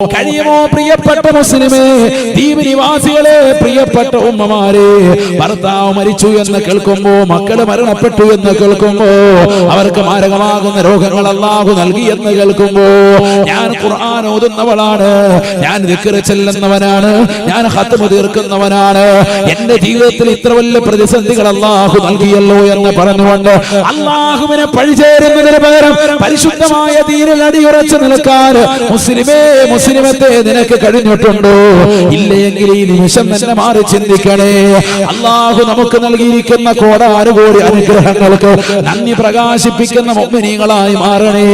കഴിയുമോ പ്രിയപ്പെട്ട മുസ്ലിമേ? ദ്വീപ് നിവാസികളെ പ്രിയപ്പെട്ട ഉമ്മമാരെ ഭർത്താവ് മരിച്ചു എന്ന് കേൾക്കുമ്പോ മക്കൾ മരണപ്പെട്ടു എന്ന് കേൾക്കുമ്പോ അവർക്ക് മാരകമാകുന്ന രോഗങ്ങൾ അല്ലാഹു നൽകി എന്ന് കേൾക്കുമ്പോ ഞാൻ ഖുർആൻ ഓതുന്നവളാണ് ഞാൻ ദിക്റ് ചെല്ലുന്നവനാണ് ഞാൻ ഹത്തുമ തീർക്കുന്നവനാണ്. എന്റെ ജീവിതത്തിൽ ഇത്ര വലിയ പ്രതിസന്ധികൾ അല്ലാഹു നൽകിയല്ലോ എന്ന് പറഞ്ഞുകൊണ്ട് അള്ളാഹുവിനെ പഴിചേരുന്നതിന് പകരം പരിശുദ്ധമായ തീരിൽ അടിയുറച്ചു നിൽക്കാൻ മുസ്ലിമേ മുസ്ലിമത്തെ നിനക്ക് കഴിഞ്ഞിട്ടുണ്ടോ? ഇല്ലെങ്കിൽ ഈ നിമിഷം തന്നെ മാറി ചിന്തിക്കണേ. അള്ളാഹു നമുക്ക് നൽകിയിരിക്കുന്ന കോടാനുകോടി അനുഗ്രഹങ്ങൾക്ക് നന്ദി പ്രകാശിപ്പിക്കുന്ന മുഗ്മിനീങ്ങളായി മാറണേ.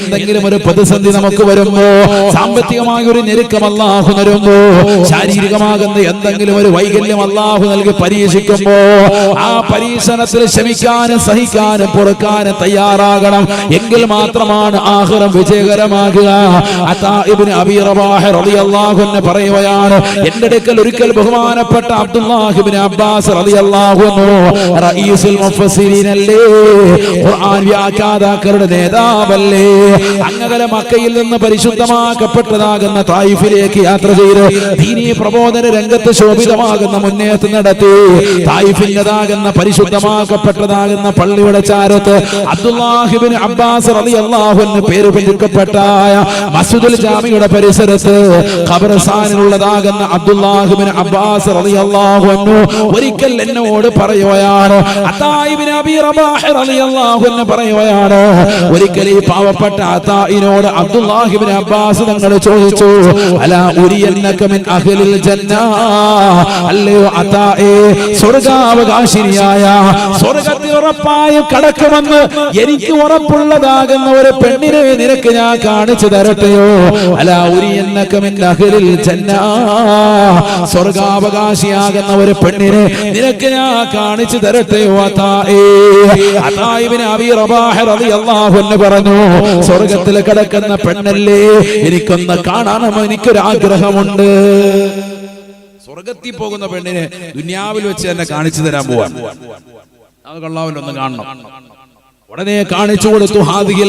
എന്തെങ്കിലും ഒരു പ്രതിസന്ധി നമുക്ക് വരുമ്പോ സാമ്പത്തികമായ ഒരു ഞെരുക്കം അള്ളാഹു തരുമ്പോ ശാരീരികമാകുന്ന എന്തെങ്കിലും ഒരു വൈകല്യം അള്ളാഹു നൽകി പരീക്ഷിക്കുമ്പോ ആ പരീക്ഷണത്തിൽ ക്ഷമിക്കാനും സഹിക്കാനും പൊറുക്കാനും തയ്യാറാകണം. എങ്കിൽ മാത്രമാണ് ആഹ്റം വിജയകരമാകുക. അതാ അബീ റബാഹ് റളിയല്ലാഹു അൻഹു പറയുകയാണ് എന്റെ അടുക്കൽ ഒരിക്കൽ ബഹുമാനപ്പെട്ട അബ്ദുല്ലാഹ് ഇബ്നു അബ്ബാസ് റളിയല്ലാഹു അൻഹു റഈസുൽ മുഫസ്സിരീൻ അല്ലേ ഖുർആൻ വ്യാഖ്യാതാക്കളുടെ നേതാവല്ലേ? അങ്ങകലെ മക്കയിൽ നിന്ന് പരിശുദ്ധമാക്കപ്പെട്ടതാകുന്ന തായിഫിലേക്ക് യാത്ര ചെയ്ത് ദീനീ പ്രബോധന രംഗത്ത് ശോഭിതമാകുന്ന മുന്നേറ്റം നടത്തി തായിഫിന്റെതാകുന്ന പരിശുദ്ധമാക്കപ്പെട്ടതാകുന്ന പള്ളിയുടെ ചാരത്ത് അബ്ദുല്ലാഹിബിൻ അബ്ബാസ് റളിയല്ലാഹു അൻഹു പേര് പിടിക്കപ്പെട്ടായ മസ്ജിദുൽ ജാമിയുടെ പരിസരത്ത് ഖബർസ്ഥാനിലുള്ളതാകുന്ന അബ്ദുല്ലാഹിബിൻ അബ്ബാസ് റളിയല്ലാഹു അൻഹു ഒരിക്കൽ എന്നോട് പറയുകയാണ് അതായിബിൻ അബീ റബാഹ് റളിയല്ലാഹു അൻഹു പറയുകയാണ്. ഒരിക്കൽ ഈ പാവപ്പെട്ട അതായിനോട് അബ്ദുല്ലാഹിബിൻ അബ്ബാസ് തങ്ങൾ ചോദിച്ചു അലാ ഉരിയന്നക മിൻ അഹ്ലിൽ ജന്ന അല്ലയോ അതായേ സ്വർഗാവകാശിനിയായ സ്വർഗത്തിൽ ഉറപ്പായും കടക്കുമെന്ന് എനിക്ക് ഉറപ്പുള്ളതാകുന്ന ഒരു പെണ്ണിനെ നിനക്ക് ഞാൻ കാണിച്ചു തരട്ടെയോ? അലാ സ്വർഗാവകാശിയാകുന്ന ഒരു പെണ്ണിനെ നിനക്ക് ഞാൻ കാണിച്ചു തരട്ടെ പറഞ്ഞു സ്വർഗത്തിൽ കിടക്കുന്ന പെണ്ണല്ലേ എനിക്കൊന്ന് കാണണം എനിക്കൊരാഗ്രഹമുണ്ട്. സ്വർഗത്തിൽ പോകുന്ന പെണ്ണിനെ ദുനിയാവിൽ വെച്ച് തന്നെ കാണിച്ചു തരാൻ പോവാൻ. അത് കൊള്ളാമല്ലോ ഒന്ന് കാണണം. ഉടനെ കാണിച്ചു കൊടുത്തു ഹാദിയിൽ.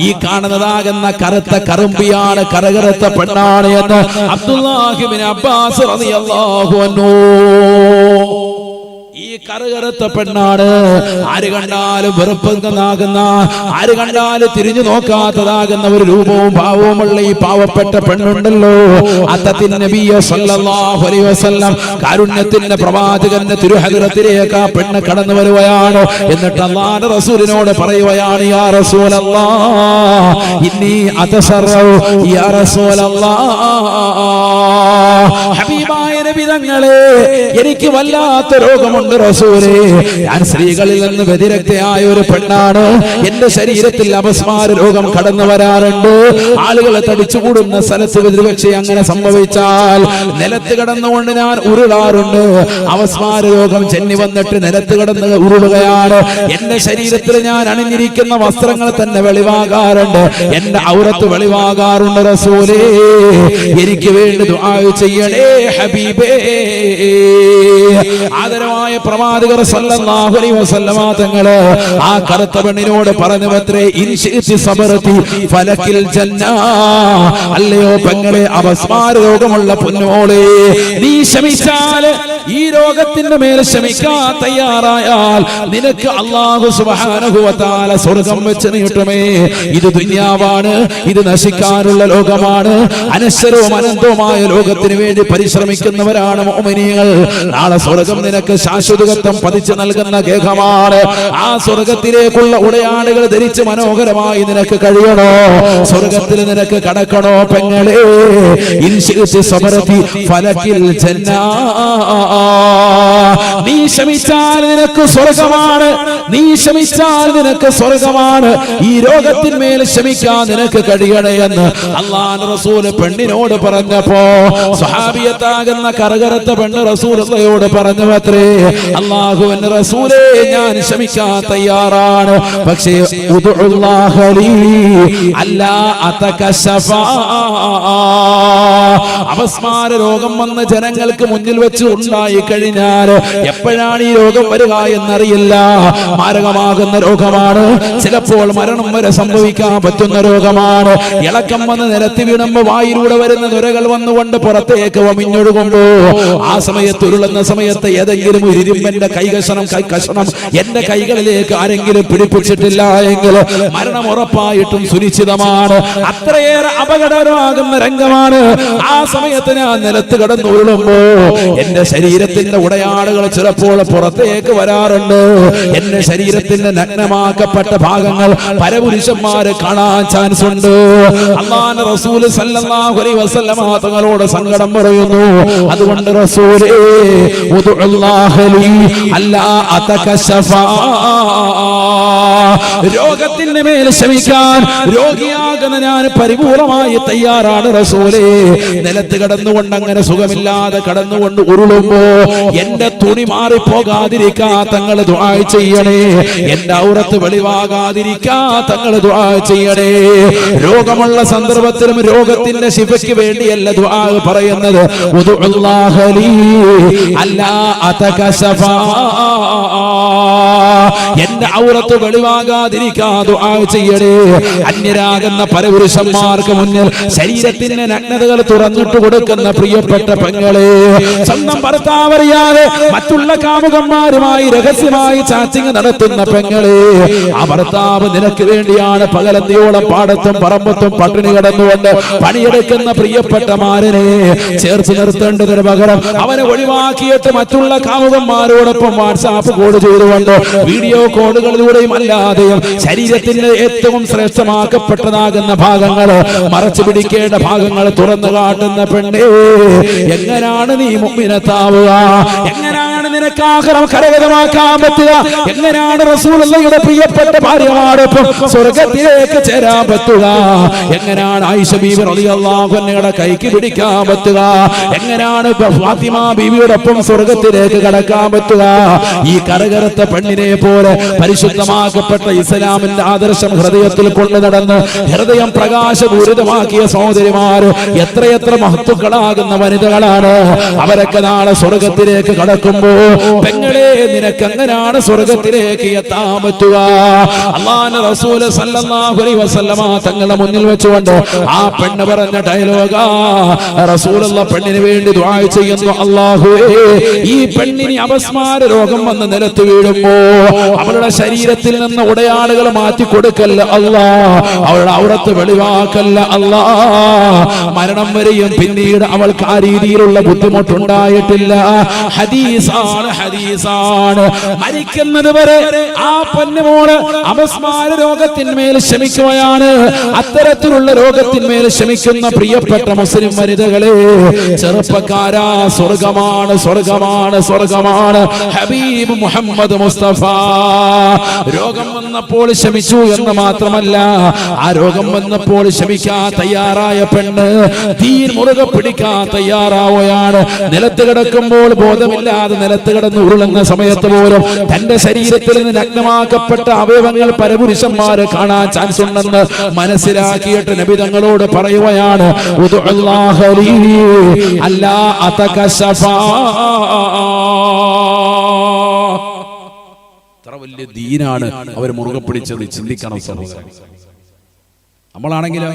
ഈ കാണുന്നതാകുന്ന കറുത്ത കറുമ്പിയാണ് കരകറുത്ത പെണ്ണാണ് എന്ന് അബ്ദുല്ലാഹിബിൻ അബ്ബാസ് റളിയല്ലാഹു അൻഹു ഈ കറുകറുത്ത പെണ്ണാണ്. ആര് കണ്ടാലും വെറുപ്പുന്നാകുന്ന ആര് കണ്ടാലും തിരിഞ്ഞു നോക്കാത്തതാകുന്ന ഒരു രൂപവും ഭാവവുമുള്ള ഈ പാവപ്പെട്ട പെണ്ണുണ്ടല്ലോ. കാരുണ്യത്തിന്റെ പ്രവാചകന്റെ തിരുഹദറത്തിലേക്ക് ആ പെണ്ണ് കടന്നു വരുവയാണ് എന്നിട്ട് അള്ളാന്റെ റസൂലിനോട് പറയുകയാണ് യാ റസൂലല്ലാ ഇന്നി അതസറു യാ റസൂലല്ലാ. ഹബീബായ എനിക്ക് വല്ലാത്ത രോഗമുണ്ട് റസൂലേ. ഞാൻ സ്ത്രീകളിൽ നിന്ന് വ്യതിരക്തയായ ഒരു പെണ്ണാണ്. എന്റെ ശരീരത്തിൽ അപസ്മാര രോഗം കടന്നു വരാറുണ്ട്. ആളുകളെ തടിച്ചുകൂടുന്ന സ്ഥലത്ത് ഒരുപക്ഷെ അങ്ങനെ സംഭവിച്ചാൽ നിലത്ത് കിടന്നുകൊണ്ട് ഞാൻ ഉരുളാറുണ്ട്. അവസ്മാര രോഗം ചെന്നി വന്നിട്ട് നിലത്ത് കിടന്ന് ഉരുളുകയാണ്. എന്റെ ശരീരത്തിൽ ഞാൻ അണിഞ്ഞിരിക്കുന്ന വസ്ത്രങ്ങൾ തന്നെ വെളിവാകാറുണ്ട്. എന്റെ ഔറത്ത് വെളിവാകാറുണ്ട് റസൂലേ. എനിക്ക് വേണ്ടി ദുആ ചെയ്യണേ ഹബീബേ. ആദരവായ പ്രവാചകർ സല്ലല്ലാഹു അലൈഹി വസല്ലമ തങ്ങൾ ആ കറുത്ത പെണ്ണിനോട് പറഞ്ഞു അത്രേ ഇൻഷിത്തി സബറതി ഫലക്കിൽ ജന്ന. അല്ലയോ പെങ്ങളെ അവസ്മാര രോഗമുള്ള പൊന്നോളെ നീ ശമിച്ചാൽ ഈ രോഗത്തിന്റെ മേൽ ശ്രമിക്കാൻ തയ്യാറായാൽ നിനക്ക് അള്ളാഹു വ സ്വർഗം വെച്ച് നീട്ടുമേ. ഇത് ദുന്യാവാണ് ഇത് നശിക്കാനുള്ള ലോകമാണ്. അനശ്വരവും അനന്തവുമായ ലോകത്തിന് വേണ്ടി പരിശ്രമിക്കുന്നവരാണ് മോമിനികൾ നാളെ സ്വർഗം നിനക്ക് ശാശ്വതത്വം പതിച്ചു നൽകുന്ന ഗേഹമാണ്. ആ സ്വർഗത്തിലേക്കുള്ള ഉടയാടുകൾ ധരിച്ച് മനോഹരമായി നിനക്ക് കഴിയണോ? സ്വർഗത്തിൽ നിനക്ക് കടക്കണോ പെങ്ങളെ? ഇൻഷിച്ച് സമരത്തി ഫലക്കിൽ ജന്നാ Allah നീ ശമിച്ചാൽ നിനക്ക് സ്വർഗമാണ്. നീ ശമിച്ചാൽ നിനക്ക് സ്വർഗമാണ്. ഈ രോഗത്തിന്മേൽ ശമിക്കാൻ നിനക്ക് കഴിയണേ എന്ന് അള്ളാൻ റസൂൽ പെണ്ണിനോട് പറഞ്ഞപ്പോ സ്വഹാബിയത്താകുന്ന കറകരത്ത പെണ്ണ് റസൂലയോട് പറഞ്ഞു അത്രേ എന്ന റസൂലേ ഞാൻ ശമിക്കാൻ തയ്യാറാണ്. പക്ഷേ അല്ല അപസ്മാര രോഗം വന്ന് ജനങ്ങൾക്ക് മുന്നിൽ വെച്ച് ഉണ്ടായി കഴിഞ്ഞാൽ എപ്പോഴാണ് ഈ രോഗം വരിക എന്നറിയില്ല. മാരകമാകുന്ന രോഗമാണ്. ചിലപ്പോൾ മരണം വരെ സംഭവിക്കാൻ പറ്റുന്ന രോഗമാണ്. ഇളക്കം വന്ന് നിരത്തി വീണുമ്പോ വായിലൂടെ വരുന്ന നുരകൾ വന്നുകൊണ്ട് പുറത്തേക്ക് വമിഞ്ഞൊഴുകുമ്പോ ആ സമയത്ത് ഉരുളുന്ന സമയത്ത് ഏതെങ്കിലും ഒരു ഇരുമ്പന്റെ കൈകഷണം കൈകഷണം എന്റെ കൈകളിലേക്ക് ആരെങ്കിലും പിടിപ്പിച്ചിട്ടില്ല എങ്കിൽ മരണം ഉറപ്പായിട്ടും സുനിശ്ചിതമാണ്. അത്രയേറെ അപകടകരമാകുന്ന രംഗമാണ്. ആ സമയത്ത് ഞാൻ നിലത്ത് കിടന്ന് ഉരുളുമ്പോ എന്റെ ശരീരത്തിന്റെ ഉടയാടുകൾ ചിലപ്പോൾ പുറത്തേക്ക് വരാറുണ്ട്. എന്റെ ശരീരത്തിന്റെ നഗ്നമാക്കപ്പെട്ട ഭാഗങ്ങൾ പരപുരുഷന്മാര് കാണാൻ ചാൻസ് ഉണ്ട്. അള്ളാഹ് റസൂൽ തങ്ങളോട് സങ്കടം പറയുന്നു. അതുകൊണ്ട് റസൂലേ അല്ലാ മേൽ ശമിക്കാൻ രോഗിയാകുന്ന ഞാൻ പരിപൂർണമായി തയ്യാറാണ് റസൂലേ. നിലത്ത് കടന്നുകൊണ്ട് അങ്ങനെ സുഖമില്ലാതെ കടന്നുകൊണ്ട് ഉരുളുമ്പോ എന്റെ തുണി മാറിപ്പോകാതിരിക്കാ തങ്ങൾ ദുആ ചെയ്യണേ. എന്റെ ഔറത്ത് വെളിവാകാതിരിക്കാ തങ്ങൾ ദുആ ചെയ്യണേ. രോഗമുള്ള സന്ദർഭത്തിലും രോഗത്തിന്റെ ശിവയ്ക്ക് വേണ്ടിയല്ല ദുആ പറയുന്നത്. അല്ലാ അതകശഫാ എന്റെ ഔറത്ത് വെളിവാകാതിരിക്കാതെ ദുആ ചെയ്യണേ. അന്യരാകുന്ന പരപുരുഷന്മാർക്ക് മുന്നിൽ ശരീരത്തിന്റെ നഗ്നതകൾ തുറന്നിട്ട് കൊടുക്കുന്ന പ്രിയപ്പെട്ട പെങ്ങളെ സ്വന്തം ഭർത്താവറിയാതെ മറ്റുള്ള കാമുകന്മാരുമായി രഹസ്യമായി ചാച്ചിങ് നടത്തുന്ന പെങ്ങളെ ആ ഭർത്താവ് നിനക്ക് വേണ്ടിയാണ് പകലന്തിയോളം പാടത്തും പറമ്പത്തും പട്ടിണി കിടന്നുകൊണ്ട് പണിയെടുക്കുന്ന പ്രിയപ്പെട്ട മാരനെ. ചേർത്ത് നിർത്തേണ്ടതിന് പകരം അവനെ ഒഴിവാക്കിയിട്ട് മറ്റുള്ള കാമുകന്മാരോടൊപ്പം വാട്സാപ്പ് കോൾ ചെയ്തുകൊണ്ട് വീഡിയോ കോളുകളിലൂടെയും അല്ലാതെയും ശരീരത്തിന്റെ ഏറ്റവും ശ്രേഷ്ഠമാക്കപ്പെട്ടതാകുന്ന ഭാഗങ്ങൾ മറച്ചു പിടിക്കേണ്ട ഭാഗങ്ങൾ തുറന്നു കാട്ടുന്ന പെണ്ണേ എങ്ങനാണ് നീ മുമ്പിനെത്താവുക എങ്ങനാണ് നിനക്ക് ആഹാരം കരകതമാക്കാൻ പറ്റുക. എങ്ങനെയാണ് റസൂലയുടെ പ്രിയപ്പെട്ട ഭാര്യമാരോടൊപ്പം സ്വർഗത്തിലേക്ക് ചേരാൻ പറ്റുക? എങ്ങനെയാണ് ആയിഷ ബീവി റളിയല്ലാഹു അൻഹയുടെ കൈക്ക് പിടിക്കാൻ പറ്റുക? എങ്ങനെയാണ് ഫാത്തിമ ബീവിയോടൊപ്പം സ്വർഗത്തിലേക്ക് കടക്കാൻ പറ്റുക? ഈ കരകരത്ത പെണ്ണിനെ പോലെ പരിശുദ്ധമാക്കപ്പെട്ട ഇസ്ലാമിന്റെ ആദർശം ഹൃദയത്തിൽ കൊണ്ടു നടന്ന് ഹൃദയം പ്രകാശപൂരിതമാക്കിയ സഹോദരിമാര് എത്രയെത്ര മഹത്തുക്കളാകുന്ന വനിതകളാണ്. അവരൊക്കെ നാളെ സ്വർഗത്തിലേക്ക് കടക്കുമ്പോ പെങ്ങളെ നിനക്ക് എങ്ങനെയാണ് സ്വർഗത്തിലേക്ക് എത്താൻ പറ്റുക അള്ളാഹ് റസൂൽ സല്ലല്ലാഹു അലൈഹി വസല്ലമ തങ്ങളുടെ മുന്നിൽ വെച്ചുകൊണ്ട് ആ പെണ്ണ് പറഞ്ഞ ഡയലോഗാ റസൂലുള്ള പെണ്ണിന് വേണ്ടി ദുആ ചെയ്യുന്നു അല്ലാഹുവേ ഈ പെണ്ണിന് അപസ്മാര രോഗം വന്ന് നിലത്ത് വീഴുമ്പോ അവളുടെ ശരീരത്തിൽ നിന്ന് ഉടയാളുകൾ മാറ്റി കൊടുക്കല്ല അല്ലാ അവളുടെ ഔറത്ത് വെളിവാക്കല്ല അല്ലാ. മരണം വരെയും പിന്നീട് അവൾക്ക് ആ രീതിയിലുള്ള ബുദ്ധിമുട്ടുണ്ടായിട്ടില്ല. ഹദീസാണ് ഹദീസാണ്. മരിക്കുന്നത് വരെ ആ പൊന്നുമോൾ അപസ്മാര രോഗത്തിന്മേൽ ശമിക്കുകയാണ്. അത്തരത്തിലുള്ള രോഗത്തിന്മേൽ ശമിക്കുന്ന പ്രിയപ്പെട്ട മുസ്ലിം വനിതകളെ ചെറുപ്പക്കാരാ സ്വർഗമാണ് സ്വർഗമാണ് സ്വർഗമാണ്. ഹബീബ് മുഹമ്മദ് മുസ്തഫ. രോഗം വന്നപ്പോൾ ശമിച്ചു എന്ന് മാത്രമല്ല ആ രോഗം വന്നപ്പോൾ ശമിക്കാൻ തയ്യാറായ പെണ്ണ് തീർ മുറുകെ പിടിക്കാൻ തയ്യാറാവുകയാണ്. നിലത്ത് കിടക്കുമ്പോൾ ബോധമില്ലാതെ നിലത്ത് കിടന്ന് ഉരുളുന്ന സമയത്ത് പോലും തന്റെ ശരീരത്തിൽ നിന്ന് നഗ്നമാക്കപ്പെട്ട അവയവങ്ങൾ പരപുരുഷന്മാര് കാണാൻ ചാൻസ് ഉണ്ടെന്ന് മനസ്സിലാക്കിയിട്ട് നബി തങ്ങളോട് പറയുകയാണ് അല്ലാ എത്ര വലിയ ദീനാണ് അവർ മുറുകെ പിടിച്ചത്. ചിന്തിക്കണം സഹോദരൻ. നമ്മളാണെങ്കിലോ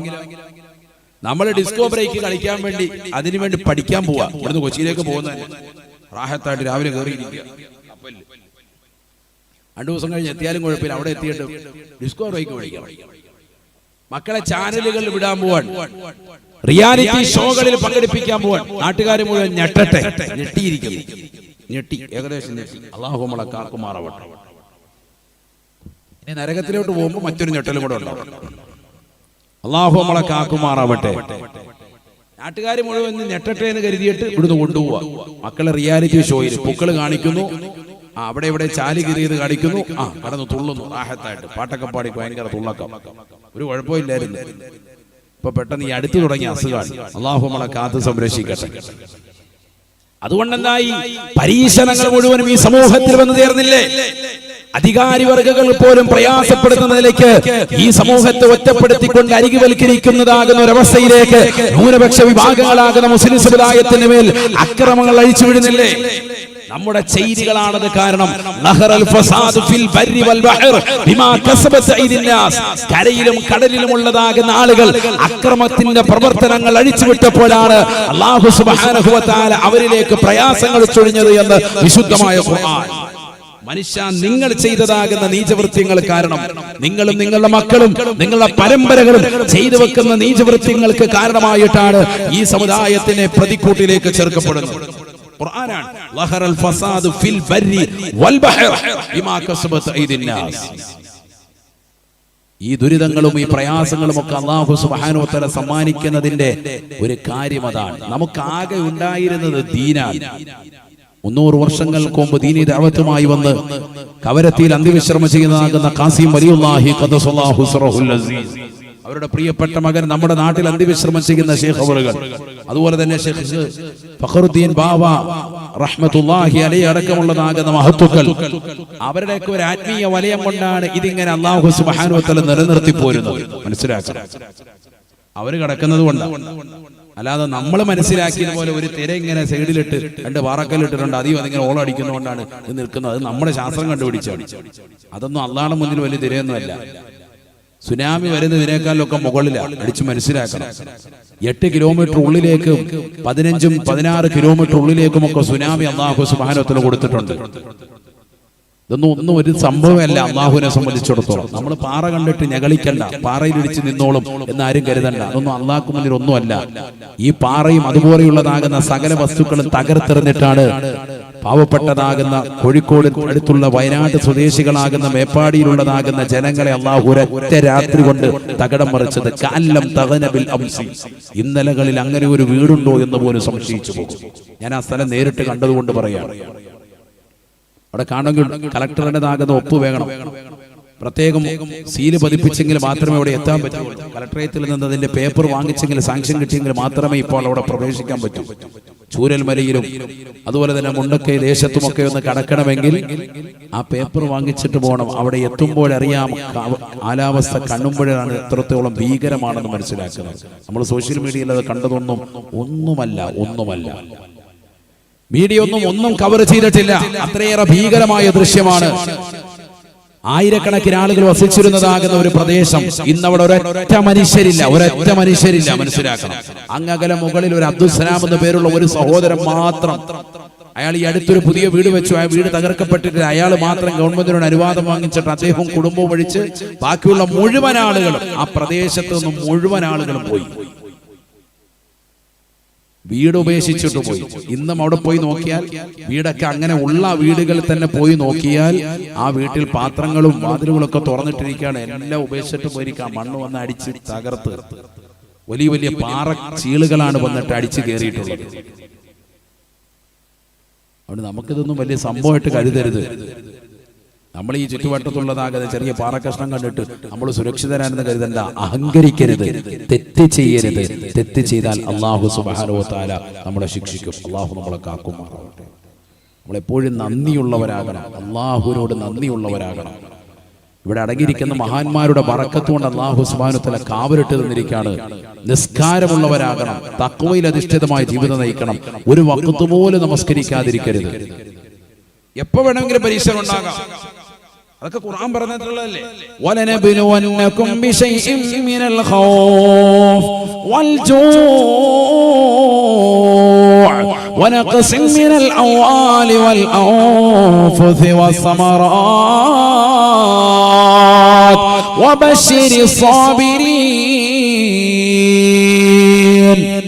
നമ്മൾ ഡിസ്കോ ബ്രേക്ക് കളിക്കാൻ വേണ്ടി അതിനു വേണ്ടി പഠിക്കാൻ പോവാ. ഇവിടുന്ന് കൊച്ചിയിലേക്ക് പോകുന്ന റാഹത്തായിട്ട് രാവിലെ കയറിയിരിക്കുക. രണ്ടു ദിവസം കഴിഞ്ഞ് എത്തിയാലും കുഴപ്പമില്ല. അവിടെ എത്തിയിട്ട് ഡിസ്കോ ബ്രേക്ക് പഠിക്കണം മക്കളെ ചാനലുകളിൽ വിടാൻ പോവാൻ. റിയാലിറ്റി ഷോകളിൽ പങ്കെടുപ്പിക്കാൻ പോവാൻ. നാട്ടുകാർ മുഴുവൻ ഞെട്ടട്ടെ. ഞെട്ടിയിരിക്കുന്നു ഞെട്ടി. ഏകദേശം ഞെട്ടി. അള്ളാഹു നമ്മളെ കാക്കുമാറവട്ടെ. ഇനി നരകത്തിലോട്ട് പോകുമ്പോൾ മറ്റൊരു ഞെട്ടലും കൂടെ ഉണ്ടാവും. അള്ളാഹു നമ്മളെ കാക്കുമാറാവട്ടെ. നാട്ടുകാർ മുഴുവൻ ഞെട്ടട്ടെ എന്ന് കരുതിയിട്ട് ഇവിടുന്ന് കൊണ്ടുപോവാ. മക്കളെ റിയാലിറ്റി ഷോയിൽ പൂക്കൾ കാണിക്കുന്നു. ആ അവിടെ ഇവിടെ ചാലി കീറിയത് കാണിക്കുന്നു. ആ കടന്ന് തുള്ളുന്നു. ആഹത്തായിട്ട് പാട്ടൊക്കെ പാടി ഭയങ്കര തുള്ളക്കം. ഒരു കുഴപ്പമില്ലായിരുന്നു. ഇപ്പൊ പെട്ടെന്ന് ഈ അടുത്തു തുടങ്ങിയ അസുഖമാണ് അള്ളാഹു നമ്മളെ കാത്ത് സംരക്ഷിക്കട്ടെ. അതുകൊണ്ടെന്തായി? പരീക്ഷണങ്ങൾ മുഴുവനും ഈ സമൂഹത്തിൽ വന്നു ചേർന്നില്ലേ? അധികാരി വർഗങ്ങൾ പോലും പ്രയാസപ്പെടുന്നതിലേക്ക് ഈ സമൂഹത്തെ ഒറ്റപ്പെടുത്തിക്കൊണ്ട് അരികുവൽക്കരിക്കുന്നതാകുന്ന ഒരവസ്ഥയിലേക്ക് ന്യൂനപക്ഷ വിഭാഗങ്ങളാകുന്ന മുസ്ലിം സമുദായത്തിന് മേൽ അക്രമങ്ങൾ അഴിച്ചു വിടുന്നില്ലേ? നമ്മുടെ ചെയ്തികളാണത് കാരണം കരയിലും കടലിലും ഉള്ളതാകുന്ന ആളുകൾ അക്രമത്തിന്റെ പ്രവർത്തനങ്ങൾ അഴിച്ചുവിട്ടപ്പോഴാണ് അള്ളാഹു സുബ്ഹാനഹു വ അവരിലേക്ക് പ്രയാസങ്ങൾ ചൊരിഞ്ഞത് എന്ന് വിശുദ്ധമായ ഖുർആൻ. മനുഷ്യ നിങ്ങൾ ചെയ്തതാകുന്ന നീചവൃത്യങ്ങൾ കാരണം. നിങ്ങളും നിങ്ങളുടെ മക്കളും നിങ്ങളുടെ പരമ്പരകളും ചെയ്തു വെക്കുന്ന നീചവൃത്യങ്ങൾക്ക് കാരണമായിട്ടാണ് ഈ സമുദായത്തിനെ പ്രതിക്കൂട്ടിലേക്ക് ചേർക്കപ്പെടുന്നത് ഖുർആനാണ് ലഹറൽ ഫസാദു ഫിൽ ബർരി വൽ ബഹർ ബിമാ കസബത് ഐദിൻ നാസ്. ഈ ദുരിതങ്ങളും ഈ പ്രയാസങ്ങളും ഒക്കെ അള്ളാഹു സുബ്ഹാനഹു വതആല സമ്മാനിക്കുന്നതിന്റെ ഒരു കാര്യം അതാണ് നമുക്ക് ആകെ ഉണ്ടായിരുന്നത് ദീനാണ്. മുന്നൂറ് വർഷങ്ങൾക്ക് മുമ്പ് ദീനി ദഅവത്തുമായി വന്ന് കവരത്തിയിൽ അന്ത്യവിശ്രമം ചെയ്യുന്നതാകുന്ന കാസിം വലിയുല്ലാഹി അവരുടെ പ്രിയപ്പെട്ട മകൻ നമ്മുടെ നാട്ടിൽ അന്ത്യവിശ്രമം ചെയ്യുന്ന അവറുകൾ. അതുപോലെ തന്നെ ഷെയ്ഖ് ഫഖറുദ്ദീൻ ബാബ റഹ്മത്തുല്ലാഹി അലൈഹി അടക്കമുള്ളതാകുന്ന മഹത്വക്കൾ അവരുടെയൊക്കെ ഒരു ആത്മീയ വലയം കൊണ്ടാണ് ഇതിങ്ങനെ അള്ളാഹു സുബാനുവത്തല നിലനിർത്തി പോരുന്നത്. മനസ്സിലാക്കുക അവർ കിടക്കുന്നത് കൊണ്ടാണ് അല്ലാതെ നമ്മൾ മനസ്സിലാക്കിയത് പോലെ ഒരു തിര ഇങ്ങനെ സൈഡിലിട്ട് രണ്ട് വാറക്കല്ലിട്ടിട്ടുണ്ട് അധികം അതിങ്ങനെ ഓളം അടിക്കുന്നതുകൊണ്ടാണ് ഇത് നിൽക്കുന്നത്. അത് നമ്മുടെ ശാസ്ത്രം കണ്ടുപിടിച്ചാണ് അതൊന്നും അള്ളാടെ മുന്നിൽ വലിയ തിരയൊന്നുമല്ല. സുനാമി വരുന്നതിനേക്കാളൊക്കെ മുകളിലാണ് അടിച്ച് മനസ്സിലാക്കണം. എട്ട് കിലോമീറ്റർ ഉള്ളിലേക്കും പതിനഞ്ചും പതിനാറ് കിലോമീറ്റർ ഉള്ളിലേക്കും ഒക്കെ സുനാമി അള്ളാഹു സുബാനത്തിന് കൊടുത്തിട്ടുണ്ട്. ഇതൊന്നും ഒന്നും ഒരു സംഭവമല്ല അള്ളാഹുവിനെ സംബന്ധിച്ചിടത്തോളം. നമ്മൾ പാറ കണ്ടിട്ട് ഞകളിക്കണ്ട. പാറയിൽ ഇടിച്ച് നിന്നോളും എന്നാരും കരുതണ്ട. അതൊന്നും അള്ളാഹ്ക്ക് മുന്നിൽ ഒന്നുമല്ല. ഈ പാറയും അതുപോലെയുള്ളതാകുന്ന സകല വസ്തുക്കളും തകർത്തെറിഞ്ഞിട്ടാണ് പാവപ്പെട്ടതാകുന്ന കോഴിക്കോട് അടുത്തുള്ള വയനാട് സ്വദേശികളാകുന്ന മേപ്പാടിയിലുള്ളതാകുന്ന ജനങ്ങളെ അള്ളാഹു ഒരൊറ്റ രാത്രി കൊണ്ട് തകടം മറിച്ചത്. കാലം തകനബിൽ അംസി. ഇന്നലകളിൽ അങ്ങനെ ഒരു വീടുണ്ടോ എന്ന് പോലും സംശയിച്ചു പോകും. ഞാൻ ആ സ്ഥലം നേരിട്ട് കണ്ടതുകൊണ്ട് പറയാം. അവിടെ കാണുമെങ്കിൽ കളക്ടറുടേതാകുന്ന ഒപ്പ് വേണം. പ്രത്യേകം സീൽ പതിപ്പിച്ചെങ്കിൽ മാത്രമേ അവിടെ എത്താൻ പറ്റൂ. കളക്ടറേറ്റിൽ നിന്ന് അതിന്റെ പേപ്പർ വാങ്ങിച്ചെങ്കിൽ സാങ്ഷൻ കിട്ടിയെങ്കിൽ മാത്രമേ ഇപ്പോൾ അവിടെ പ്രവേശിക്കാൻ പറ്റൂ. ചൂരൽമലയിലും അതുപോലെ തന്നെ മുണ്ടക്കൈ ദേശത്തുമൊക്കെ ഒന്ന് കടക്കണമെങ്കിൽ ആ പേപ്പർ വാങ്ങിച്ചിട്ട് പോകണം. അവിടെ എത്തുമ്പോഴറിയാം കാലാവസ്ഥ കണ്ണുമ്പോഴാണ് എത്രത്തോളം ഭീകരമാണെന്ന് മനസ്സിലാക്കുന്നത്. നമ്മൾ സോഷ്യൽ മീഡിയയിൽ അത് കണ്ടതൊന്നും ഒന്നുമല്ല ഒന്നുമല്ല. മീഡിയ ഒന്നും ഒന്നും കവർ ചെയ്തിട്ടില്ല. അത്രയേറെ ഭീകരമായ ദൃശ്യമാണ്. ആയിരക്കണക്കിന് ആളുകൾ വസിച്ചിരുന്നതാകുന്ന ഒരു പ്രദേശം. ഇന്ന് അവിടെ ഒരൊറ്റ മനുഷ്യരില്ല. ഒരൊറ്റ മനുഷ്യരില്ല. മനസ്സിലാക്കണം. അങ്ങകല മുകളിൽ ഒരു അബ്ദുസ്സലാം എന്ന പേരുള്ള ഒരു സഹോദരൻ മാത്രം. അയാൾ ഈ അടുത്തൊരു പുതിയ വീട് വെച്ചു. ആ വീട് തകർക്കപ്പെട്ടിട്ട് അയാൾ മാത്രം ഗവൺമെന്റിനോട് അനുവാദം വാങ്ങിച്ചിട്ട് അദ്ദേഹം കുടുംബം ഒഴിച്ച് ബാക്കിയുള്ള മുഴുവൻ ആളുകളും ആ പ്രദേശത്ത് നിന്നും മുഴുവൻ ആളുകളും പോയി. വീട് ഉപേക്ഷിച്ചിട്ട് പോയി. ഇന്നും അവിടെ പോയി നോക്കിയാൽ വീടൊക്കെ അങ്ങനെ ഉള്ള വീടുകളിൽ തന്നെ പോയി നോക്കിയാൽ ആ വീട്ടിൽ പാത്രങ്ങളും വാതിലുകളും ഒക്കെ തുറന്നിട്ടിരിക്കുകയാണ്. എല്ലാം ഉപേക്ഷിച്ചിട്ട് പോയിരിക്കാം മണ്ണ് വന്ന് അടിച്ച് തകർത്ത്. വലിയ വലിയ പാറ ചീളുകളാണ് വന്നിട്ട് അടിച്ചു കയറിയിട്ടുള്ളത്. അതുകൊണ്ട് നമുക്കിതൊന്നും വലിയ സംഭവമായിട്ട് കരുതരുത്. നമ്മൾ ഈ ചുറ്റുവട്ടത്തുള്ളതാകുന്ന ചെറിയ പാറക്കഷ്ണം കണ്ടിട്ട് നമ്മൾ സുരക്ഷിതരാണെന്ന് കരുതണ്ട അഹങ്കരിക്കരുത് തെറ്റ് ചെയ്യരുത് തെറ്റ് ചെയ്താൽ അള്ളാഹു സുബാനോ താല നമ്മളെ ശിക്ഷിക്കും അള്ളാഹു നമ്മളെ കാക്കുമാറാവട്ടെ നമ്മളെപ്പോഴും നന്ദിയുള്ളവരാകണം അള്ളാഹുവിനോട് നന്ദിയുള്ളവരാകണം. ഇവിടെ അടങ്ങിയിരിക്കുന്ന മഹാന്മാരുടെ വറക്കത്തുകൊണ്ട് അള്ളാഹു സുബാനുത്തല കാവലിട്ട് തന്നിരിക്കുകയാണ് നിസ്കാരമുള്ളവരാകണം തക്കവയിൽ അധിഷ്ഠിതമായ ജീവിതം നയിക്കണം. ഒരു വക്കത്ത് പോലും നമസ്കരിക്കാതിരിക്കരുത്. എപ്പോ വേണമെങ്കിലും പരീക്ഷ ഉണ്ടാകാം. അതൊക്കെ ഖുർആൻ പറഞ്ഞിട്ടുള്ളതല്ലേ ولنبلونكم بشيء من الخوف والجوع ونقص من الأموال والأنفس والثمرات وبشر الصابرين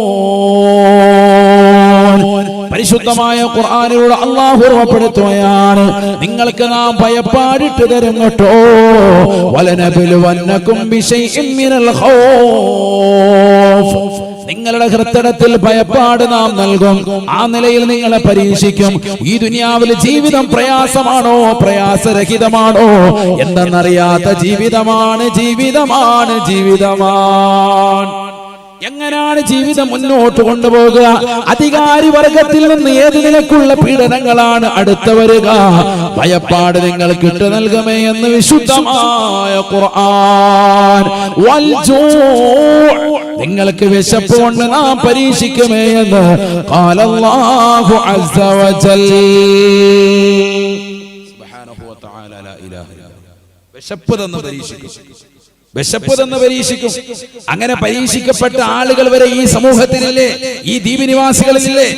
പരിശുദ്ധമായ ഖുർആാനിലൂടെ അള്ളാഹു ഓർമ്മപ്പെടുത്തുകയാണ്. നിങ്ങൾക്ക് നാം ഭയപ്പാടിട്ട് തരും കേട്ടോ. നിങ്ങളുടെ ഹൃദയത്തിൽ ഭയപ്പാട് നാം നൽകും. ആ നിലയിൽ നിങ്ങളെ പരീക്ഷിക്കും. ഈ ദുനിയാവിൽ ജീവിതം പ്രയാസമാണോ? പ്രയാസരഹിതമാണോ? എന്തെന്നറിയാത്ത ജീവിതമാണ് ജീവിതമാണ് ജീവിതമാണ്. എങ്ങനെയാണ് ജീവിതം മുന്നോട്ട് കൊണ്ടുപോകുക? അധികാരി വർഗത്തിൽ നിന്ന് ഏത് നിലക്കുള്ള പീഡനങ്ങളാണ് അടുത്ത വരിക? ഭയപ്പാട് നിങ്ങൾക്ക് ഇട്ട് നൽകുമേ എന്ന് വിശുദ്ധമായ ഖുർആൻ. നിങ്ങൾക്ക് വിശപ്പ് കൊണ്ട് നാം പരീക്ഷിക്കുമേ എന്ന് വിശപ്പ് തന്ന് പരീക്ഷിക്കും. വിശപ്പ് തന്ന് പരീക്ഷിക്കും. അങ്ങനെ പരീക്ഷിക്കപ്പെട്ട ആളുകൾ വരെ ഈ സമൂഹത്തിലില്ലേ ഈ ദ്വീപിനിവാസികളിലില്ലേ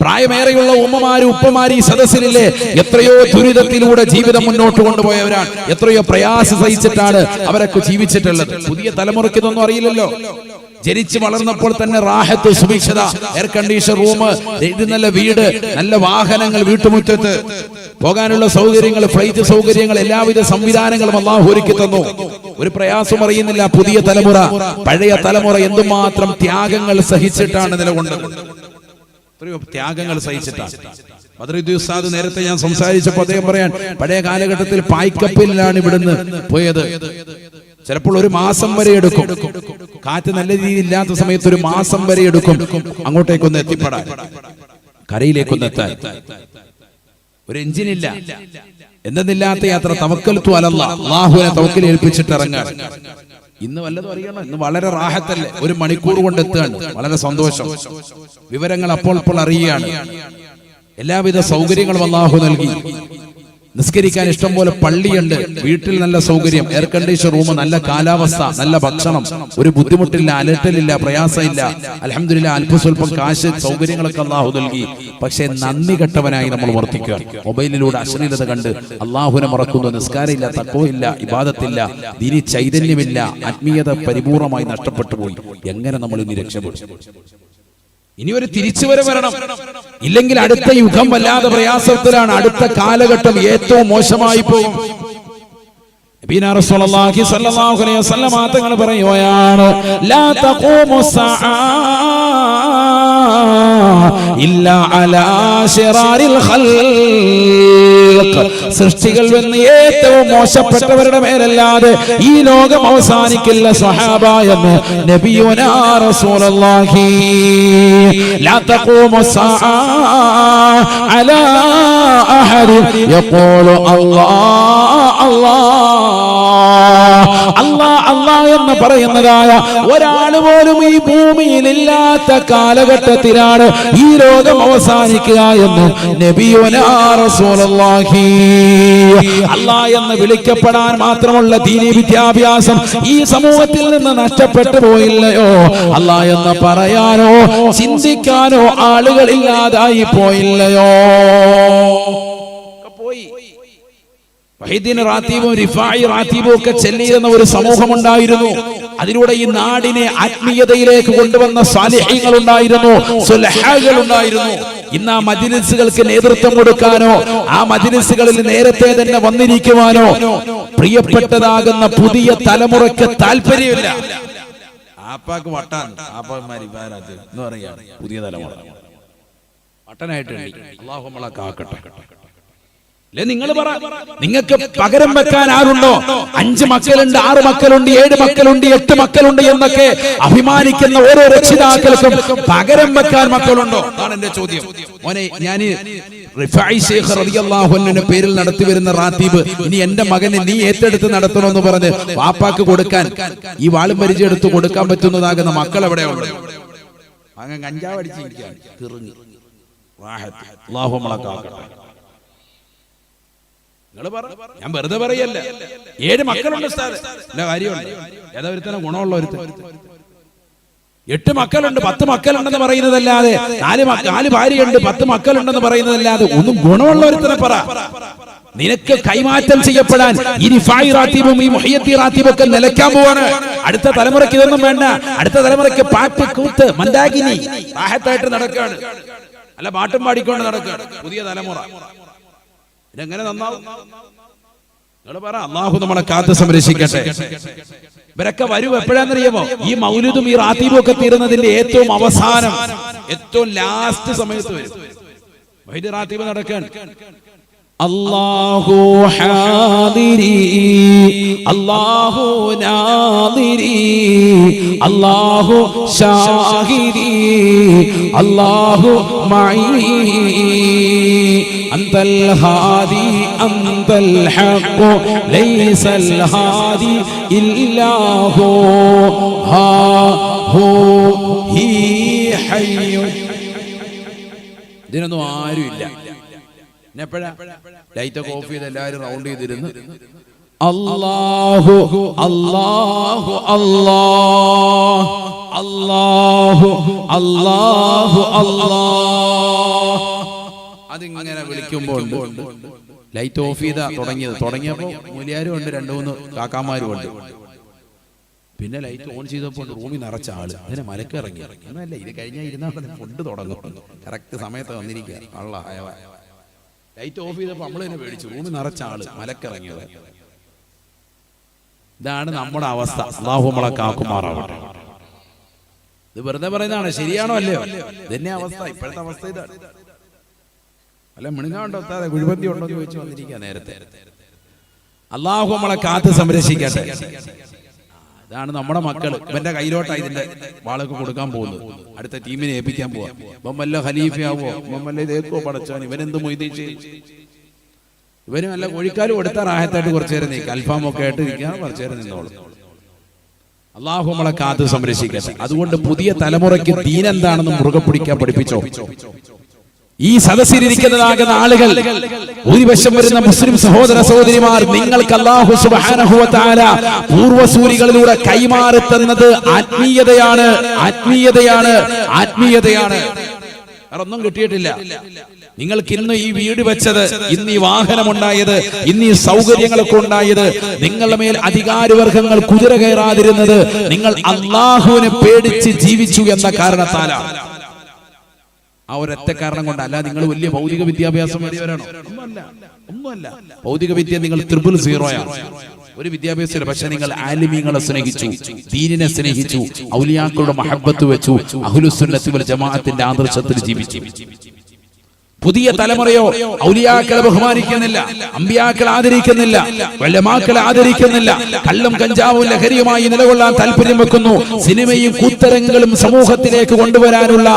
പ്രായമേറെയുള്ള ഉമ്മമാര് ഉപ്പമാര് ഈ സദസ്സിലില്ലേ എത്രയോ ദുരിതത്തിലൂടെ ജീവിതം മുന്നോട്ട് കൊണ്ടുപോയവരാണ്. എത്രയോ പ്രയാസ സഹിച്ചിട്ടാണ് അവരൊക്കെ ജീവിച്ചിട്ടുള്ളത്. പുതിയ തലമുറയ്ക്ക് ഇതൊന്നും അറിയില്ലല്ലോ. ജനിച്ചു വളർന്നപ്പോൾ തന്നെ റാഹത്ത് സുഭിക്ഷത എയർ കണ്ടീഷൻ റൂം നല്ല വീട് നല്ല വാഹനങ്ങൾ വീട്ടുമുറ്റത്ത്. പോകാനുള്ള സൗകര്യങ്ങൾ ഫ്ലൈറ്റ് സൗകര്യങ്ങൾ എല്ലാവിധ സംവിധാനങ്ങളും അള്ളാഹു ഒരുക്കി തന്നു. ഒരു പ്രയാസം അറിയുന്നില്ല പുതിയ തലമുറ. പഴയ തലമുറ എന്തുമാത്രം ത്യാഗങ്ങൾ സഹിച്ചിട്ടാണ് നിലകൊണ്ടത്. ത്യാഗങ്ങൾ സഹിച്ചിട്ടാണ്. ബദറുദ്ദീൻ ഉസ്താദ് നേരത്തെ ഞാൻ സംസാരിച്ചപ്പോൾ അദ്ദേഹം പറയാൻ പഴയ കാലഘട്ടത്തിൽ പായ്ക്കപ്പലിലാണ് ഇവിടുന്ന് പോയത്. ചിലപ്പോൾ ഒരു മാസം വരെ എടുക്കും. കാറ്റ് നല്ല രീതിയിൽ ഇല്ലാത്ത സമയത്ത് ഒരു മാസം വരെ എടുക്കും. അങ്ങോട്ടേക്കൊന്ന് എത്തിപ്പെടാൻ. കരയിലേക്കൊന്ന് എത്താൻ. ഒരു എഞ്ചിനില്ല എന്തെന്നില്ലാത്ത യാത്ര തവക്കൽ അലല്ല അള്ളാഹുവിനെ തവക്കൽ ഏൽപ്പിച്ചിട്ട് ഇറങ്ങാൻ. ഇന്ന് വല്ലതും അറിയണം ഇന്ന് വളരെ റാഹത്തല്ലേ? ഒരു മണിക്കൂർ കൊണ്ട് എത്തുകയാണ്. വളരെ സന്തോഷം. വിവരങ്ങൾ അപ്പോൾ അപ്പോൾ അറിയുകയാണ്. എല്ലാവിധ സൗകര്യങ്ങളും അള്ളാഹു നൽകി. നിസ്കരിക്കാൻ ഇഷ്ടം പോലെ പള്ളിയുണ്ട്. വീട്ടിൽ നല്ല സൗകര്യം എയർ കണ്ടീഷൻ റൂം നല്ല കാലാവസ്ഥ നല്ല ഭക്ഷണം. ഒരു ബുദ്ധിമുട്ടില്ല അലട്ടലില്ല പ്രയാസമില്ല. അലഹമില്ല അല്പസ്വല്പം കാശ് സൗകര്യങ്ങളൊക്കെ അള്ളാഹു നൽകി. പക്ഷെ നന്ദി കെട്ടവനായി നമ്മൾ വർത്തിക്കുക. മൊബൈലിലൂടെ അശ്ലീലത കണ്ട് അള്ളാഹുനെ മറക്കുന്നു. നിസ്കാരമില്ല തക്കവില്ല ഇബാദത്തില്ല ദീനി ചൈതന്യമില്ല ആത്മീയത പരിപൂർണമായി നഷ്ടപ്പെട്ടു പോയി. എങ്ങനെ നമ്മൾ ഇനി രക്ഷപ്പെടും? ഇനി ഒരു തിരിച്ചുവരെ വരണം. ഇല്ലെങ്കിൽ അടുത്ത യുഗം വല്ലാതെ പ്രയാസത്തിലാണ് അടുത്ത കാലഘട്ടം ഏറ്റവും മോശമായി പോകും. തങ്ങൾ പറയുകയാണ് ഇല്ലാ അലാ ശിറാരിൽ ഖൽഖ്. സൃഷ്ടികൾ എന്ന് ഏറ്റവും മോശപ്പെട്ടവരുടെ മേലല്ലാതെ ഈ ലോകം അവസാനിക്കില്ല സഹാബ എന്ന് നബിയുനാ റസൂലുള്ളാഹി. ലാ തഖൂമു അലാ അഹദ്. യഖൂലു അല്ലാഹ് അല്ലാഹ് അല്ലാഹ് അള്ളാ എന്ന് പറയുന്നതായ ഒരാൾ പോലും ഈ ഭൂമിയിൽ ഇല്ലാത്ത കാലഘട്ടത്തിലാണ് ഈ രോഗം അവസാനിക്കുക എന്ന് അല്ലാഹ് എന്ന് വിളിക്കപ്പെടാൻ മാത്രമുള്ള ദീനി വിദ്യാഭ്യാസം ഈ സമൂഹത്തിൽ നിന്ന് നഷ്ടപ്പെട്ടു പോയില്ലയോ? അള്ളാ എന്ന് പറയാനോ ചിന്തിക്കാനോ ആളുകളില്ലാതായി പോയില്ലയോ? റാത്തീബും റിഫായി റാത്തീബും ഒക്കെ ചെല്ലിയിരുന്ന ഒരു സമൂഹമുണ്ടായിരുന്നു. അതിലൂടെ ഈ നാടിനെ ആത്മീയതയിലേക്ക് കൊണ്ടുവന്ന സാലിഹ്യങ്ങൾ ഉണ്ടായിരുന്നു സുലഹാകൾ ഉണ്ടായിരുന്നു ഇന്ന് ആ മജിലിസുകൾക്ക് നേതൃത്വം കൊടുക്കാനോ ആ മജിലിസുകളിൽ നേരത്തെ തന്നെ വന്നിരിക്കുവാനോ പ്രിയപ്പെട്ടതാകുന്ന പുതിയ തലമുറയ്ക്ക് താല്പര്യമില്ല. ആപ്പാക്ക് വട്ടാണ്. ആപ്പന്മാര് ഇവരാത് എന്ന് പറയാ. പുതിയ തലമുറ. വട്ടനായിട്ട് അള്ളാഹു നമ്മളെ കാക്കട്ടെ. അല്ലെ നിങ്ങൾ പറ നിങ്ങൾക്ക് പകരം വെക്കാൻ ആരുണ്ടോ? അഞ്ച് മക്കളുണ്ട് ആറ് മക്കളുണ്ട് ഏഴ് മക്കളുണ്ട് എട്ട് മക്കളുണ്ട് എന്നൊക്കെ അഭിമാനിക്കുന്ന ഓരോ രക്ഷിതാക്കൾക്കും പകരം വെക്കാൻ മക്കളുണ്ടോ? അതാണ് എന്റെ ചോദ്യം. മോനെ ഞാൻ പേരിൽ നടത്തി വരുന്ന റാത്തീബ് ഇനി എന്റെ മകനെ നീ ഏറ്റെടുത്ത് നടത്തണമെന്ന് പറഞ്ഞ് വാപ്പാക്ക് കൊടുക്കാൻ ഈ വാളും പരിചയെടുത്ത് കൊടുക്കാൻ പറ്റുന്നതാകുന്ന മക്കൾ എവിടെയുണ്ട്? അങ്ങ് കഞ്ചാവടിച്ചിരിക്കുകയാണ് തിറങ്ങി. അല്ലാഹു നമ്മളെ കാക്കട്ടെ. പറ. ഞാൻ വെറുതെ പറയല്ല. ഏഴ് മക്കളുണ്ട് ഉസ്താദ്. കാര്യമുണ്ട്. ഏതാ ഗുണമുള്ള ഒരുത്തൻ എട്ട് മക്കളുണ്ട് പത്ത് മക്കളുണ്ടെന്ന് പറയുന്നതല്ലാതെ നാല് നാല് ഭാര്യയുണ്ട് പത്ത് മക്കളുണ്ടെന്ന് പറയുന്നതല്ലാതെ ഒന്നും ഗുണമുള്ള ഒരുത്തനെ പറ. നിനക്ക് കൈമാറ്റം ചെയ്യപ്പെടാൻ ഇനി ഫായി റാത്തീബും ഈ മുഹയ്യത്തി റാത്തീബും ഒക്കെ നിലയ്ക്കാൻ പോവാണ്. അടുത്ത തലമുറയ്ക്ക് ഇതൊന്നും വേണ്ട. അടുത്ത തലമുറയ്ക്ക് പാട്ട് കൂത്ത് മന്ദാകിനി റാഹത്തായിട്ട് നടക്കുകയാണ് അല്ല പാട്ടും പാടിക്കൊണ്ട് നടക്കുകയാണ് പുതിയ തലമുറ. ഇതെങ്ങനെ നന്നാവും? നിങ്ങൾ പറ അള്ളാഹു നമ്മളെ കാത്ത് സംരക്ഷിക്കട്ടെ. ഇവരൊക്കെ വരും എപ്പോഴാന്നറിയുമോ ഈ മൗലിദും ഈ റാത്തീബും ഒക്കെ തീരുന്നതിന്റെ ഏറ്റവും അവസാനം ഏറ്റവും ലാസ്റ്റ് സമയത്ത് വരും. വൈദ്യ റാത്തീബ് നടക്കാൻ അല്ലാഹു ഹാദിരി അല്ലാഹു നാദിരി അല്ലാഹു ഷാഹിരി അല്ലാഹു മഈ അന്തൽ ഹാദി അന്തൽ ഹഖ് ലൈസൽ ഹാദി ഇല്ലാഹു ഹാ ഹു ഹി ഹയ്യു. ഇതിനൊന്നും ആരുമില്ല. എപ്പോഴാ ലൈറ്റ് ഒക്കെ ഓഫ് ചെയ്ത് എല്ലാവരും റൗണ്ട് ചെയ്തിരുന്ന്. അല്ലാഹു അല്ലാഹു അല്ലാഹ് അല്ലാഹു അല്ലാഹു അല്ലാഹ്. അതിങ്ങനെ വിളിക്കുമ്പോൾ ലൈറ്റ് ഓഫ് ചെയ്താ തുടങ്ങിയത്. തുടങ്ങിയപ്പോ മൂലിയാരും ഉണ്ട് രണ്ടു മൂന്ന് കാക്കാമാരും ഉണ്ട്. പിന്നെ ലൈറ്റ് ഓൺ ചെയ്തപ്പോൾ റൂമിൽ നിറച്ച ആൾ. അതിനെ മലക്കിറങ്ങി. എന്നല്ല ഇത് കഴിഞ്ഞാൽ ഇരുന്നാൽ ഫുഡ് തുടങ്ങും. കറക്റ്റ് സമയത്ത് വന്നിരിക്കുക. അള്ള ലൈറ്റ് ഓഫ് ചെയ്തപ്പോൾ നമ്മൾ തന്നെ പേടിച്ചു. മൂന്ന് നിറച്ച ആൾ മലക്കിറങ്ങിയത്. ഇതാണ് നമ്മുടെ അവസ്ഥ. അള്ളാഹു നമ്മളെ കാക്കുമാറാവട്ടെ. ഇത് വെറുതെ പറയുന്നതാണ് ശരിയാണോ അല്ലയോ? ഇതന്നെ അവസ്ഥ ഇപ്പോഴത്തെ അവസ്ഥ ഇതാണ്. അല്ല മിണുങ്ങാണ്ടോ അതെ കുഴിപ്പന്തി ഉണ്ടോ എന്ന് ചോദിച്ചു വന്നിരിക്കുക നേരത്തെ. അള്ളാഹു നമ്മളെ കാത്ത് സംരക്ഷിക്കട്ടെ. ഇതാണ് നമ്മുടെ മക്കൾ. ഇവന്റെ കയ്യിലോട്ടാ ഇതിന്റെ വാളൊക്കെ കൊടുക്കാൻ പോകുന്നത്. അടുത്ത ടീമിനെ ഏൽപ്പിക്കാൻ പോവാ. വല്ല ഖലീഫയാവോ വല്ല ഇതേക്കോ പടച്ചാൻ ഇവനെന്ത് മൊയ്തീച്ച് ഇവന് വല്ല കോഴിക്കാലും കൊടുത്ത റാഹത്തായിട്ട് കുറച്ചു നേരം നീക്കുക അൽഫാമൊക്കെ ആയിട്ട് ഇരിക്കാൻ കുറച്ചു നേരം നിന്നോളും. അള്ളാഹു നമ്മളെ കാത്ത് സംരക്ഷിക്കട്ടെ. അതുകൊണ്ട് പുതിയ തലമുറയ്ക്ക് ദീൻ എന്താണെന്ന് മുറുകെ പിടിക്കാൻ പഠിപ്പിച്ചോ? ഈ സദസ്സിലിരിക്കുന്നതാകുന്ന ആളുകൾ. ഭൂരിപക്ഷം വരുന്ന മുസ്ലിം സഹോദര സഹോദരിമാർ നിങ്ങൾക്ക് തആല പൂർവസൂരികളിലൂടെ കൈമാറി തന്നത് ആത്മീയതയാണ് ആത്മീയതയാണ് ആത്മീയതയാണ്. ഒന്നും കിട്ടിയിട്ടില്ല. നിങ്ങൾക്ക് ഇന്ന് ഈ വീട് വെച്ചത് ഇന്ന് ഈ വാഹനം ഉണ്ടായത് ഇന്ന് ഈ സൗകര്യങ്ങളൊക്കെ ഉണ്ടായത് നിങ്ങളുടെ മേൽ അധികാരവർഗങ്ങൾ കുതിര കയറാതിരുന്നത് നിങ്ങൾ അള്ളാഹുവിനെ പേടിച്ച് ജീവിച്ചു എന്ന കാരണത്താലാണ്. ആ ഒരൊറ്റ കാരണം കൊണ്ട് അല്ല നിങ്ങൾ വലിയ ഭൗതിക വിദ്യാഭ്യാസം നേടിയവരാണോ ഒന്നുമല്ല ഒന്നുമല്ല ഭൗതിക വിദ്യ നിങ്ങൾ ത്രിപിൾ സീറോയാണ് ഒരു വിദ്യാഭ്യാസമില്ല പക്ഷെ നിങ്ങൾ ആലിമീങ്ങളെ സ്നേഹിച്ചു ദീനിനെ സ്നേഹിച്ചു ഔലിയാക്കളുടെ മഹബത്ത് വെച്ചു അഹുലുസുന്നത്തി വൽ ജമാഅത്തിന്റെ ആദർശത്തിൽ ജീവിച്ചു. പുതിയ തലമുറയോ ഔലിയാക്കളെ ബഹുമാനിക്കുന്നില്ല അമ്പിയാക്കളെ ആദരിക്കുന്നില്ല വെള്ളമാക്കളെ ആദരിക്കുന്നില്ല കള്ളും കഞ്ചാവും ലഹരിയുമായി നിലകൊള്ളാൻ താല്പര്യം വെക്കുന്നു. സിനിമയും കൂത്തരങ്ങളും സമൂഹത്തിലേക്ക് കൊണ്ടുവരാനുള്ള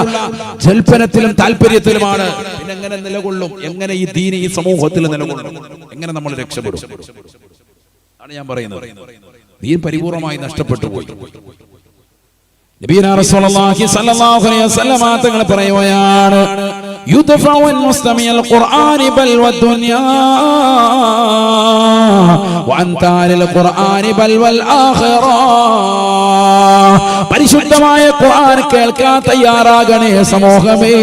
ജൽപ്പനത്തിലും താല്പര്യത്തിലുമാണ്. എങ്ങനെ നിലകൊള്ളും? എങ്ങനെ ഈ ദീന ഈ സമൂഹത്തിൽ നിലകൊള്ളും? എങ്ങനെ നമ്മൾ രക്ഷപ്പെടും? ആണ് ഞാൻ പറയുന്നത്. ദീൻ പരിപൂർണമായി നഷ്ടപ്പെട്ടു പോയി. നബീന റസൂലുള്ളാഹി സ്വല്ലല്ലാഹു അലൈഹി വസല്ലം തങ്ങൾ പറയുകയാണ് يدفع المستمع القرآن بل والدنيا പരിശുദ്ധമായ ഖുർആൻ കേൾക്കാൻ തയ്യാറാകണേ സമൂഹമേ.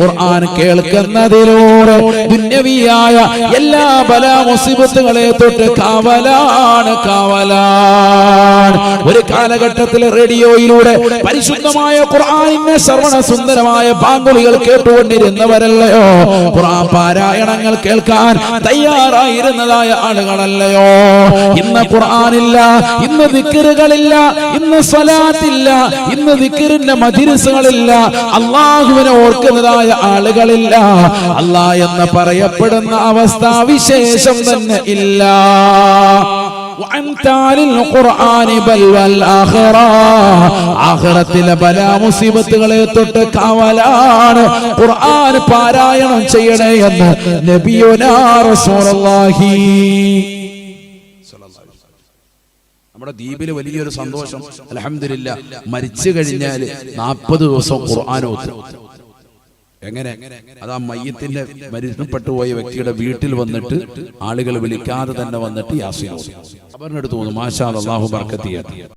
ഖുർആൻ കേൾക്കുന്നതിലൂടെ ദുന്യവിയായ എല്ലാ ബല മുസീബത്തുകളെ തൊട്ട് കാവലാണ് കാവലാണ്. ഒരു കാലഘട്ടത്തിൽ റേഡിയോയിലൂടെ പരിശുദ്ധമായ ഖുർആനിന്റെ ശ്രവണ സുന്ദരമായ ബാങ്കുളികൾ കേട്ടുകൊണ്ടിരുന്നവരല്ലയോ? ഖുർആൻ പാരായണങ്ങൾ കേൾക്കാൻ തയ്യാറായിരുന്നതായ ആളുകളല്ലയോ ഇന്ന് ഖുർആാനില്ല ഇന്ന് ദിക്കറുകളില്ല ഇന്ന് സ്വലാത്തില്ല ഇന്ന് ദിക്കറിന്റെ മദിരസുകളില്ല അള്ളാഹുവിനെ ഓർക്കുന്നതായ ആളുകളില്ല. അല്ലാ എന്ന് പറയപ്പെടുന്ന അവസ്ഥ വിശേഷം തന്നെ ഇല്ല. ആഖിറത്തിലെ ബലാ മുസീബത്തുകളെ തൊട്ട് കാവലാണ് ഖുർആൻ പാരായണം ചെയ്യണേ എന്ന് നബിയുനാ റസൂലുള്ളാഹി. നമ്മുടെ ദ്വീപിൽ വലിയൊരു സന്തോഷം. അലഹമില്ല മരിച്ചു കഴിഞ്ഞാൽ നാൽപ്പത് ദിവസം ഖുർആാനോത്ത് എങ്ങനെ? അത് ആ മയ്യത്തിന്റെ മരണപ്പെട്ടു പോയ വ്യക്തിയുടെ വീട്ടിൽ വന്നിട്ട് ആളുകൾ വിളിക്കാതെ തന്നെ വന്നിട്ട് യാസിനോത്ത് അവരുടെ അടുത്ത് തോന്നുന്നു മാഷാ അള്ളാഹു ബർക്കത്തിയ.